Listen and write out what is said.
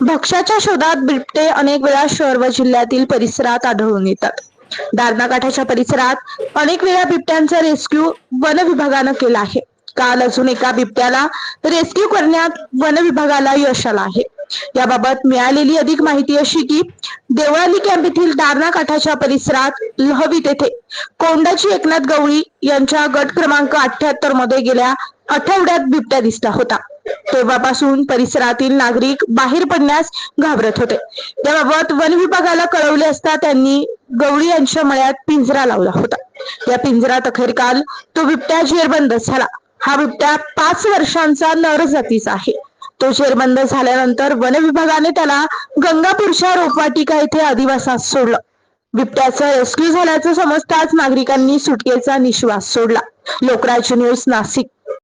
भक्ष्याच्या शोधात बिबटे अनेक वेळा शहर व जिल्ह्यातील परिसरात आढळून येतात. दारणा काठाच्या परिसरात अनेक वेळा बिबट्यांचा रेस्क्यू वन विभागानं केला आहे. काल अजून एका बिबट्याला रेस्क्यू करण्यात वन विभागाला यश आलं आहे. याबाबत मिळालेली अधिक माहिती अशी की देवळाली कॅम्प येथील दारणा काठाच्या परिसरात लहवी तेथे कोंडाची एकनाथ गवळी यांच्या गट क्रमांक अठ्याहत्तरमध्ये गेल्या आठवड्यात बिबट्या दिसला होता. तेव्हापासून परिसरातील नागरिक बाहेर पडण्यास घाबरत होते. याबाबत वन विभागाला कळवले असता त्यांनी गवळी यांच्या मळ्यात पिंजरा लावला होता. या पिंजरात अखेर काल तो बिबट्या जेरबंद झाला. हा बिबट्या पाच वर्षांचा नर जातीचा आहे. तो जेरबंद झाल्यानंतर वन विभागाने त्याला गंगापूरच्या रोपवाटिका येथे अधिवासात सोडलं. बिबट्याचा रेस्क्यू झाल्याचं समजताच नागरिकांनी सुटकेचा निश्वास सोडला. लोकराज्य न्यूज नाशिक.